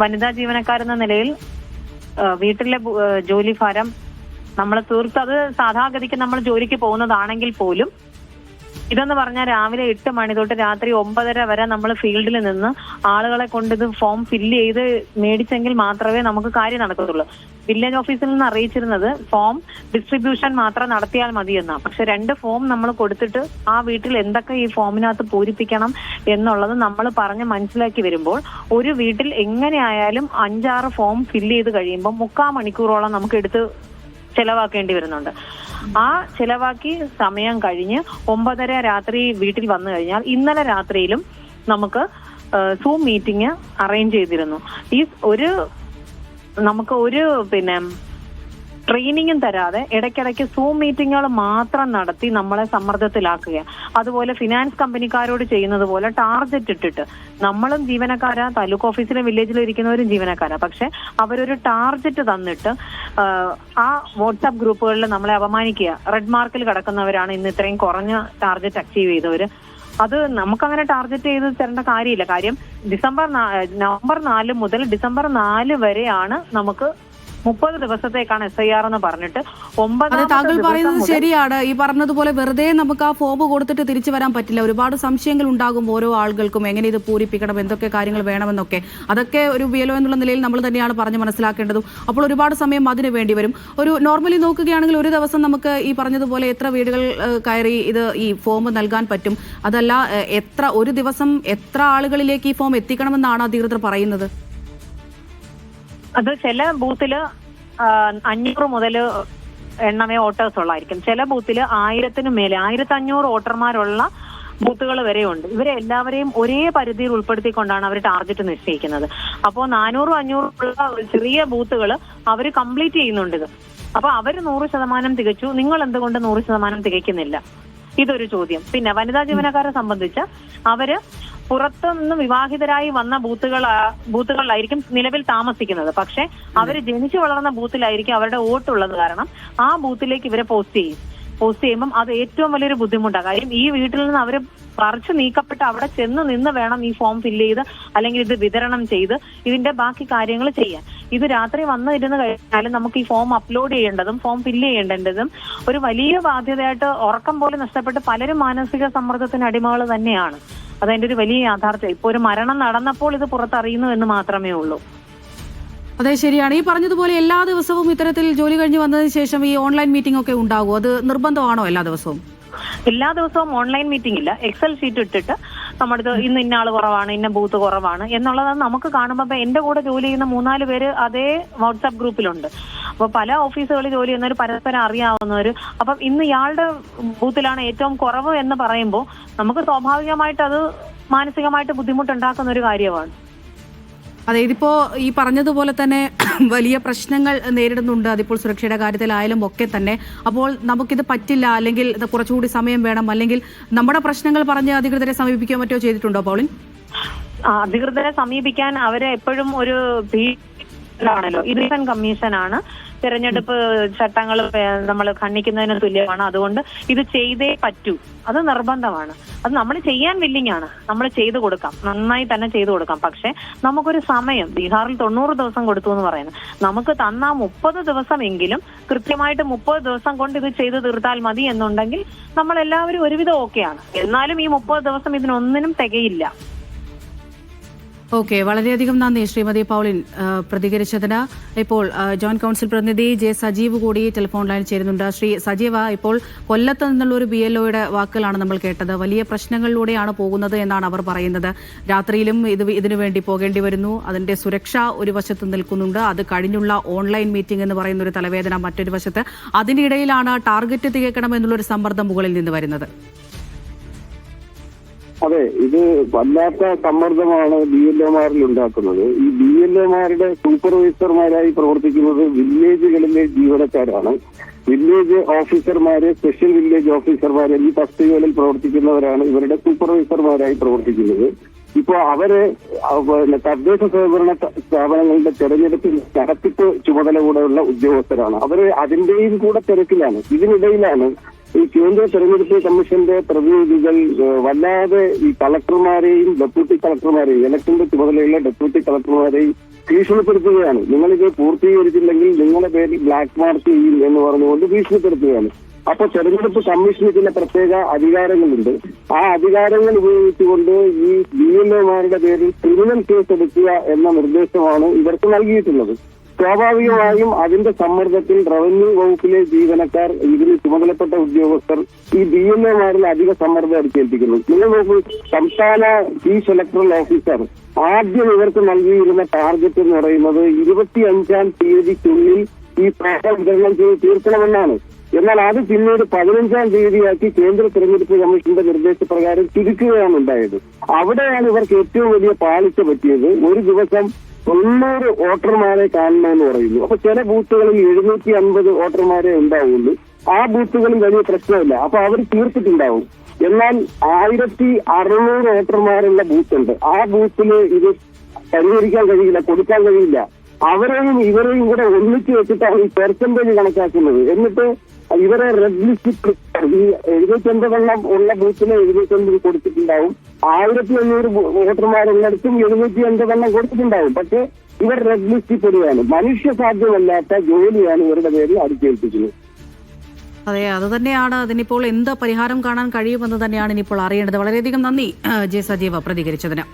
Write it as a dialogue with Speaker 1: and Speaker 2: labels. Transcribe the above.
Speaker 1: വനിതാ ജീവനക്കാരെന്ന നിലയിൽ വീട്ടിലെ ജോലി ഭാരം നമ്മൾ തീർത്ത് അത് സാധാഗതിക്ക് നമ്മൾ ജോലിക്ക് പോകുന്നതാണെങ്കിൽ പോലും ഇതെന്ന് പറഞ്ഞാൽ രാവിലെ എട്ട് മണി തൊട്ട് രാത്രി ഒമ്പതര വരെ നമ്മൾ ഫീൽഡിൽ നിന്ന് ആളുകളെ കൊണ്ട് ഇത് ഫോം ഫില്ല് ചെയ്ത് മേടിച്ചെങ്കിൽ മാത്രമേ നമുക്ക് കാര്യം നടക്കത്തുള്ളൂ. വില്ലേജ് ഓഫീസിൽ നിന്ന് അറിയിച്ചിരുന്നത് ഫോം ഡിസ്ട്രിബ്യൂഷൻ മാത്രം നടത്തിയാൽ മതി എന്നാണ് പക്ഷെ രണ്ട് ഫോം നമ്മൾ കൊടുത്തിട്ട് ആ വീട്ടിൽ എന്തൊക്കെ ഈ ഫോമിനകത്ത് പൂരിപ്പിക്കണം എന്നുള്ളത് നമ്മൾ പറഞ്ഞ് മനസ്സിലാക്കി വരുമ്പോൾ ഒരു വീട്ടിൽ എങ്ങനെയായാലും അഞ്ചാറ് ഫോം ഫില്ല് ചെയ്ത് കഴിയുമ്പോൾ മുക്കാൽ മണിക്കൂറോളം നമുക്ക് എടുത്ത് ചെലവാക്കേണ്ടി വരുന്നുണ്ട്. ആ ചെലവാക്കി സമയം കഴിഞ്ഞ് ഒമ്പതര രാത്രി വീട്ടിൽ വന്നു കഴിഞ്ഞാൽ ഇന്നലെ രാത്രിയിലും നമുക്ക് സൂം മീറ്റിംഗ് അറേഞ്ച് ചെയ്തിരുന്നു. ഈ ഒരു നമുക്ക് ഒരു പിന്നെ ട്രെയിനിങ്ങും തരാതെ ഇടയ്ക്കിടയ്ക്ക് സൂം മീറ്റിങ്ങുകൾ മാത്രം നടത്തി നമ്മളെ സമ്മർദ്ദത്തിലാക്കുക അതുപോലെ ഫിനാൻസ് കമ്പനിക്കാരോട് ചെയ്യുന്നത് പോലെ ടാർഗറ്റ് ഇട്ടിട്ട് നമ്മളും ജീവനക്കാരാ താലൂക്ക് ഓഫീസിലും വില്ലേജിലും ഇരിക്കുന്നവരും ജീവനക്കാരാ. പക്ഷെ അവരൊരു ടാർഗറ്റ് തന്നിട്ട് ആ, വാട്സാപ്പ് ഗ്രൂപ്പുകളിൽ നമ്മളെ അപമാനിക്കുക റെഡ് മാർക്കിൽ കിടക്കുന്നവരാണ് ഇന്ന് ഇത്രയും കുറഞ്ഞ ടാർഗറ്റ് അച്ചീവ് ചെയ്തവര്. അത് നമുക്കങ്ങനെ ടാർഗറ്റ് ചെയ്ത് തരേണ്ട കാര്യമില്ല. കാര്യം ഡിസംബർ നവംബർ നാല് മുതൽ ഡിസംബർ നാല് വരെയാണ് നമുക്ക് മുപ്പത് ദിവസത്തേക്കാണ് എസ് ഐ ആർ എന്ന് പറഞ്ഞിട്ട് ഒമ്പത്
Speaker 2: താങ്കൾ പറയുന്നത് ശരിയാണ്. ഈ പറഞ്ഞതുപോലെ വെറുതെ നമുക്ക് ആ ഫോം കൊടുത്തിട്ട് തിരിച്ചു വരാൻ പറ്റില്ല. ഒരുപാട് സംശയങ്ങൾ ഉണ്ടാകും ഓരോ ആളുകൾക്കും. എങ്ങനെ ഇത് പൂരിപ്പിക്കണം? എന്തൊക്കെ കാര്യങ്ങൾ വേണമെന്നൊക്കെ. അതൊക്കെ ഒരു വിയലോ എന്നുള്ള നിലയിൽ നമ്മൾ തന്നെയാണ് പറഞ്ഞ് മനസ്സിലാക്കേണ്ടതും. അപ്പോൾ ഒരുപാട് സമയം അതിന് വേണ്ടി വരും. ഒരു നോർമലി നോക്കുകയാണെങ്കിൽ ഒരു ദിവസം നമുക്ക് ഈ പറഞ്ഞതുപോലെ എത്ര വീടുകൾ കയറി ഇത് ഈ ഫോം നൽകാൻ പറ്റും? അതല്ല എത്ര ഒരു ദിവസം എത്ര ആളുകളിലേക്ക് ഈ ഫോം എത്തിക്കണമെന്നാണ് അധികൃതർ പറയുന്നത്?
Speaker 1: അത് ചില ബൂത്തിൽ അഞ്ഞൂറ് മുതൽ എണ്ണമേ വോട്ടേഴ്സ് ഉള്ളായിരിക്കും. ചില ബൂത്തിൽ ആയിരത്തിന് മേലെ ആയിരത്തി അഞ്ഞൂറ് വോട്ടർമാരുള്ള ബൂത്തുകൾ വരെയുണ്ട്. ഇവരെ എല്ലാവരെയും ഒരേ പരിധിയിൽ ഉൾപ്പെടുത്തിക്കൊണ്ടാണ് അവർ ടാർഗറ്റ് നിശ്ചയിക്കുന്നത്. അപ്പോൾ നാനൂറും അഞ്ഞൂറും ഉള്ള ചെറിയ ബൂത്തുകൾ അവർ കംപ്ലീറ്റ് ചെയ്യുന്നുണ്ട് ഇത്. അപ്പൊ അവർ നൂറ് ശതമാനം തികച്ചു നിങ്ങൾ എന്തുകൊണ്ട് നൂറ് ശതമാനം തികയ്ക്കുന്നില്ല? ഇതൊരു ചോദ്യം. പിന്നെ വനിതാ ജീവനക്കാരെ സംബന്ധിച്ച് അവർ പുറത്തുനിന്ന് വിവാഹിതരായി വന്ന ബൂത്തുകൾ ബൂത്തുകളിലായിരിക്കും നിലവിൽ താമസിക്കുന്നത്. പക്ഷെ അവർ ജനിച്ചു വളർന്ന ബൂത്തിലായിരിക്കും അവരുടെ വോട്ടുള്ളത് കാരണം ആ ബൂത്തിലേക്ക് ഇവരെ പോസ്റ്റ് ചെയ്യും. പോസ്റ്റ് ചെയ്യുമ്പം അത് ഏറ്റവും വലിയൊരു ബുദ്ധിമുട്ടാണ് കാര്യം ഈ വീട്ടിൽ നിന്ന് അവർ പറിച്ചു നീക്കപ്പെട്ട് അവിടെ ചെന്ന് നിന്ന് വേണം ഈ ഫോം ഫില്ല് ചെയ്ത് അല്ലെങ്കിൽ ഇത് വിതരണം ചെയ്ത് ഇതിന്റെ ബാക്കി കാര്യങ്ങൾ ചെയ്യാൻ. ഇത് രാത്രി വന്നിരുന്ന് കഴിഞ്ഞാൽ നമുക്ക് ഈ ഫോം അപ്ലോഡ് ചെയ്യേണ്ടതും ഫോം ഫില്ല് ചെയ്യേണ്ടതും ഒരു വലിയ ബാധ്യതയായിട്ട് ഉറക്കം പോലും നഷ്ടപ്പെട്ട് പലരും മാനസിക സമ്മർദ്ദത്തിന് അടിമകൾ തന്നെയാണ്. അതതിന്റെ ഒരു വലിയ യാഥാർത്ഥ്യം. ഇപ്പൊ ഒരു മരണം നടന്നപ്പോൾ ഇത് പുറത്തറിയുന്നു എന്ന് മാത്രമേ ഉള്ളൂ.
Speaker 2: അതെ ശരിയാണ്. ഈ പറഞ്ഞതുപോലെ എല്ലാ ദിവസവും ഇത്തരത്തിൽ ജോലി കഴിഞ്ഞ് വന്നതിന് ശേഷം ഈ ഓൺലൈൻ മീറ്റിംഗ് ഒക്കെ ഉണ്ടാകും അത് നിർബന്ധമാണോ എല്ലാ ദിവസവും?
Speaker 1: എല്ലാ ദിവസവും ഓൺലൈൻ മീറ്റിംഗ് ഇല്ല. എക്സൽ ഷീറ്റ് ഇട്ടിട്ട് നമ്മുടെ ഇന്ന് ഇന്ന ആൾ കുറവാണ് ഇന്ന ബൂത്ത് കുറവാണ് എന്നുള്ളത് നമുക്ക് കാണുമ്പോൾ എന്റെ കൂടെ ജോലി ചെയ്യുന്ന മൂന്നാൽ പേര് അതേ വാട്സാപ്പ് ഗ്രൂപ്പിലുണ്ട്. അപ്പൊ പല ഓഫീസുകളിൽ ജോലി ചെയ്യുന്നവർ പരസ്പരം അറിയാവുന്നവർ അപ്പം ഇന്ന് ഇയാളുടെ ബൂത്തിലാണ് ഏറ്റവും കുറവ് എന്ന് പറയുമ്പോൾ നമുക്ക് സ്വാഭാവികമായിട്ട് അത് മാനസികമായിട്ട് ബുദ്ധിമുട്ടുണ്ടാക്കുന്ന ഒരു കാര്യമാണ്.
Speaker 2: അതെ ഇതിപ്പോ ഈ പറഞ്ഞതുപോലെ തന്നെ വലിയ പ്രശ്നങ്ങൾ നേരിടുന്നുണ്ട്. അതിപ്പോൾ സുരക്ഷയുടെ കാര്യത്തിലായാലും ഒക്കെ തന്നെ. അപ്പോൾ നമുക്കിത് പറ്റില്ല. അല്ലെങ്കിൽ കുറച്ചുകൂടി സമയം വേണം. അല്ലെങ്കിൽ നമ്മുടെ പ്രശ്നങ്ങൾ പറഞ്ഞ് അധികൃതരെ സമീപിക്കുകയോ മറ്റോ ചെയ്തിട്ടുണ്ടോ പൗളിൻ?
Speaker 1: അധികൃതരെ സമീപിക്കാൻ അവരെ എപ്പോഴും ഒരു ഭീഷണിയിലാണല്ലോ ഇലക്ഷൻ കമ്മീഷനാണ്. തെരഞ്ഞെടുപ്പ് ചട്ടങ്ങൾ നമ്മൾ ഖണ്ഡിക്കുന്നതിന് തുല്യമാണ്. അതുകൊണ്ട് ഇത് ചെയ്തേ പറ്റൂ. അത് നിർബന്ധമാണ്. അത് നമ്മൾ ചെയ്യാൻ വില്ലിങ് ആണ്. നമ്മൾ ചെയ്തു കൊടുക്കാം. നന്നായി തന്നെ ചെയ്തു കൊടുക്കാം. പക്ഷെ നമുക്കൊരു സമയം ബീഹാറിൽ തൊണ്ണൂറ് ദിവസം കൊടുത്തു എന്ന് പറയുന്നത് നമുക്ക് തന്ന മുപ്പത് ദിവസമെങ്കിലും കൃത്യമായിട്ട് മുപ്പത് ദിവസം കൊണ്ട് ഇത് ചെയ്തു തീർത്താൽ മതി എന്നുണ്ടെങ്കിൽ നമ്മൾ എല്ലാവരും ഒരുവിധം ഓക്കെയാണ്. എന്നാലും ഈ മുപ്പത് ദിവസം ഇതിനൊന്നിനും തികയില്ല.
Speaker 2: ഓക്കെ വളരെയധികം നന്ദി ശ്രീമതി പൗളിൻ പ്രതികരിച്ചതിന്. ഇപ്പോൾ ജോയിന്റ് കൌൺസിൽ പ്രതിനിധി ജെ സജീവ് കൂടി ടെലിഫോൺ ലൈനിൽ ചേരുന്നുണ്ട്. ശ്രീ സജീവ ഇപ്പോൾ കൊല്ലത്ത് നിന്നുള്ള ഒരു ബി എൽ ഒയുടെ വാക്കുകളാണ് നമ്മൾ കേട്ടത്. വലിയ പ്രശ്നങ്ങളിലൂടെയാണ് പോകുന്നത് എന്നാണ് അവർ പറയുന്നത്. രാത്രിയിലും ഇത് ഇതിനു വേണ്ടി പോകേണ്ടി വരുന്നു. അതിന്റെ സുരക്ഷ ഒരു വശത്ത് നിൽക്കുന്നുണ്ട്. അത് കഴിഞ്ഞുള്ള ഓൺലൈൻ മീറ്റിംഗ് എന്ന് പറയുന്ന ഒരു തലവേദന മറ്റൊരു വശത്ത്. അതിനിടയിലാണ് ടാർഗറ്റ് തികക്കണം എന്നുള്ളൊരു സമ്മർദ്ദം മുകളിൽ നിന്ന് വരുന്നത്.
Speaker 3: അതെ ഇത് വല്ലാത്ത സമ്മർദ്ദമാണ് ബി എൽ ഒമാരിൽ ഉണ്ടാക്കുന്നത്. ഈ ബി എൽ ഒമാരുടെ സൂപ്പർവൈസർമാരായി പ്രവർത്തിക്കുന്നത് വില്ലേജുകളിലെ ജീവനക്കാരാണ്. വില്ലേജ് ഓഫീസർമാര് സ്പെഷ്യൽ വില്ലേജ് ഓഫീസർമാര് ഈ തസ്തികകളിൽ പ്രവർത്തിക്കുന്നവരാണ് ഇവരുടെ സൂപ്പർവൈസർമാരായി പ്രവർത്തിക്കുന്നത്. ഇപ്പോ അവർ തദ്ദേശ സ്വയംഭരണ സ്ഥാപനങ്ങളുടെ തെരഞ്ഞെടുപ്പ് നടത്തിപ്പ് ചുമതല കൂടെയുള്ള ഉദ്യോഗസ്ഥരാണ്. അവർ അതിന്റെയും കൂടെ തിരക്കിലാണ്. ഇതിനിടയിലാണ് ഈ കേന്ദ്ര തെരഞ്ഞെടുപ്പ് കമ്മീഷന്റെ പ്രതിനിധികൾ വല്ലാതെ ഈ കളക്ടർമാരെയും ഡെപ്യൂട്ടി കളക്ടർമാരെയും ഇലക്ഷന്റെ ചുമതലയുള്ള ഡെപ്യൂട്ടി കളക്ടർമാരെയും ഭീഷണിപ്പെടുത്തുകയാണ്. നിങ്ങളിത് പൂർത്തീകരിച്ചില്ലെങ്കിൽ നിങ്ങളുടെ പേരിൽ ബ്ലാക്ക് മാർക്ക് ചെയ്യും എന്ന് പറഞ്ഞുകൊണ്ട് ഭീഷണിപ്പെടുത്തുകയാണ്. അപ്പൊ തെരഞ്ഞെടുപ്പ് കമ്മീഷന് ചില പ്രത്യേക അധികാരങ്ങളുണ്ട്. ആ അധികാരങ്ങൾ ഉപയോഗിച്ചുകൊണ്ട് ഈ ബി എൽ എമാരുടെ പേരിൽ ക്രിമിനൽ കേസ് എടുക്കുക എന്ന നിർദ്ദേശമാണ് ഇവർക്ക് നൽകിയിട്ടുള്ളത്. സ്വാഭാവികമായും അതിന്റെ സമ്മർദ്ദത്തിൽ റവന്യൂ വകുപ്പിലെ ജീവനക്കാർ ഇതിന് ചുമതലപ്പെട്ട ഉദ്യോഗസ്ഥർ ഈ ബി എം എമാരിൽ അധിക സമ്മർദ്ദം അടിച്ചേൽപ്പിക്കുന്നു. നിങ്ങൾ നോക്കൂ സംസ്ഥാന ചീഫ് ഇലക്ട്രൽ ഓഫീസർ ആദ്യം ഇവർക്ക് നൽകിയിരുന്ന ടാർഗറ്റ് എന്ന് പറയുന്നത് ഇരുപത്തി അഞ്ചാം തീയതിക്കുള്ളിൽ ഈ പാഠം വിതരണം ചെയ്ത് തീർക്കണമെന്നാണ്. എന്നാൽ അത് പിന്നീട് പതിനഞ്ചാം തീയതിയാക്കി കേന്ദ്ര തെരഞ്ഞെടുപ്പ് കമ്മീഷന്റെ നിർദ്ദേശപ്രകാരം ചുരുക്കുകയാണ് ഉണ്ടായത്. അവിടെയാണ് ഇവർക്ക് ഏറ്റവും വലിയ പാളിച്ച പറ്റിയത്. ഒരു ദിവസം തൊണ്ണൂറ് വോട്ടർമാരെ കാണണമെന്ന് പറയുന്നു. അപ്പൊ ചില ബൂത്തുകളിൽ എഴുന്നൂറ്റി അൻപത് വോട്ടർമാരെ ഉണ്ടാവുള്ളൂ. ആ ബൂത്തുകളും വലിയ പ്രശ്നമില്ല. അപ്പൊ അവർ തീർത്തിട്ടുണ്ടാവും. എന്നാൽ ആയിരത്തി അറുന്നൂറ് വോട്ടർമാരുള്ള ബൂത്തുണ്ട്. ആ ബൂത്തിൽ ഇത് പരിഹരിക്കാൻ കഴിയില്ല കൊടുക്കാൻ കഴിയില്ല. അവരെയും ഇവരെയും കൂടെ ഒന്നിച്ച് വെച്ചിട്ടാണ് ഈ പെർസെന്റേജ് കണക്കാക്കുന്നത്. എന്നിട്ട് ഇവരെ റെഡ് ലിസ്റ്റ് ഈ എഴുന്നൂറ്റമ്പതെണ്ണം ഉള്ള ബൂത്തിന് എഴുന്നൂറ്റമ്പത് കൊടുത്തിട്ടുണ്ടാവും. ആയിരത്തി അഞ്ഞൂറ് വോട്ടർമാരുള്ളിടത്തും എഴുന്നൂറ്റി അൻപതെണ്ണം കൊടുത്തിട്ടുണ്ടാവും. പക്ഷേ ഇവർ റെഡ് ലിസ്റ്റിൽ പെടുകയാണ്. മനുഷ്യ സാധ്യമല്ലാത്ത ജോലിയാണ് ഇവരുടെ പേരിൽ അടിച്ചേൽപ്പിക്കുന്നത്
Speaker 2: അതെ അത് തന്നെയാണ്. അതിനിപ്പോൾ എന്ത് പരിഹാരം കാണാൻ കഴിയുമെന്ന് തന്നെയാണ് ഇനിയിപ്പോൾ അറിയേണ്ടത്. വളരെയധികം നന്ദി ജെ സജീവ പ്രതികരിച്ചതിന്.